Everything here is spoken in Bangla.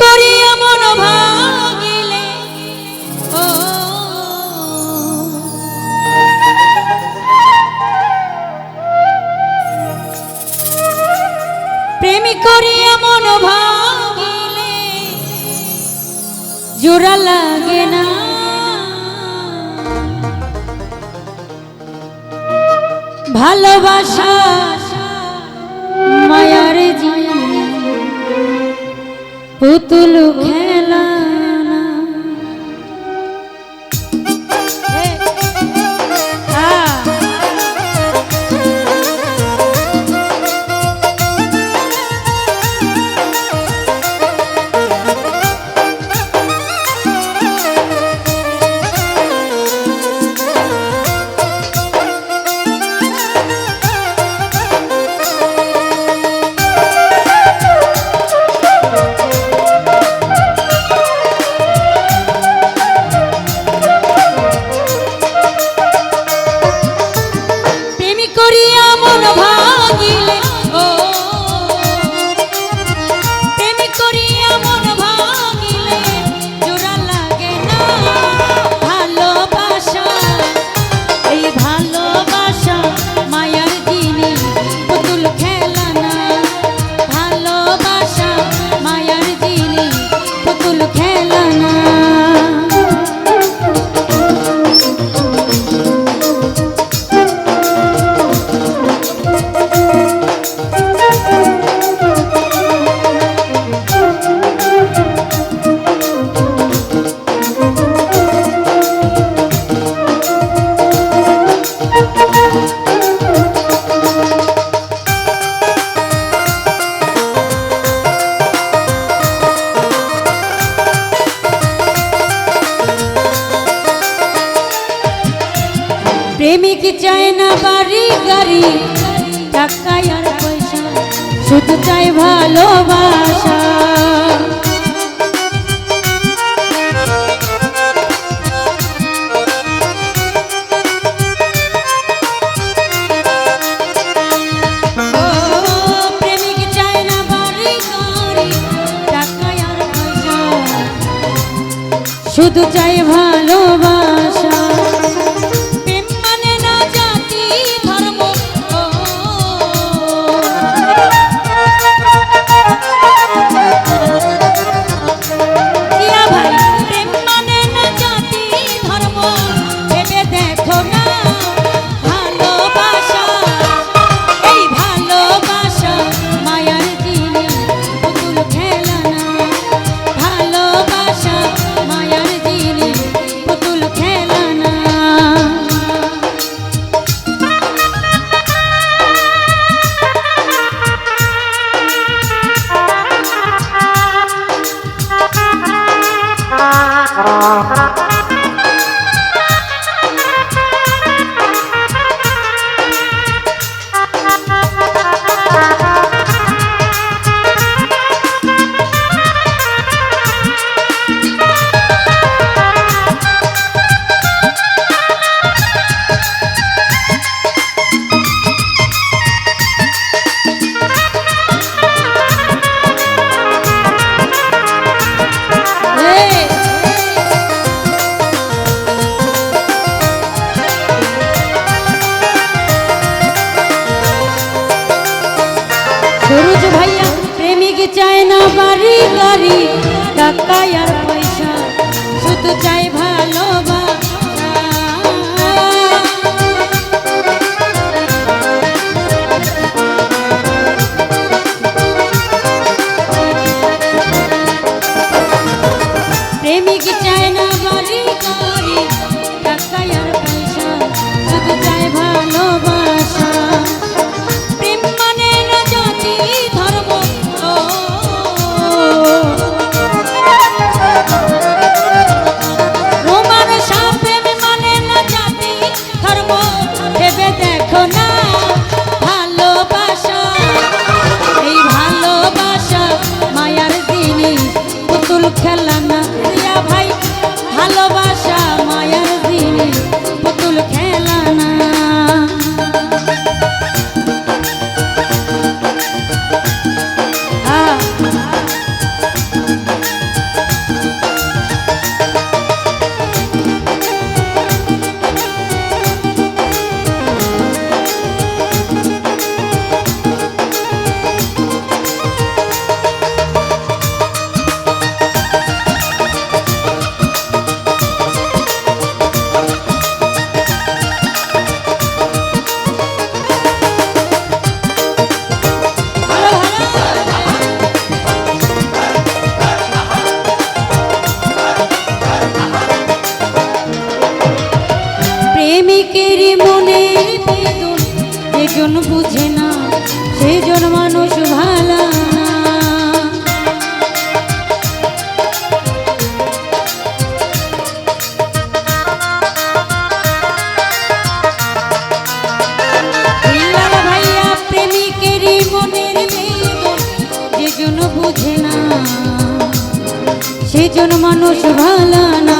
করিয়া মন ভাগিলে। ও। প্রেম করিয়া মন ভাগিলে জোড়া লাগে না। ভালোবাসা পুতুল খেলা দেখি চাই না বাড়ি গাড়ি? টাকা আর পয়সা শুধু চাই ভালোবাসা। শুধু চাই ভালোবাসা। Oh, সরুজ ভাইয়া প্রেমিক চায় না বাড়ি গাড়ি টাকা আর পয়সা শুধু চাই ভাই অনেকের মনে বেদন এজন বুঝে না, সেজন মানুষ ভালা বুঝে না, সেজন মানুষ ভালা না।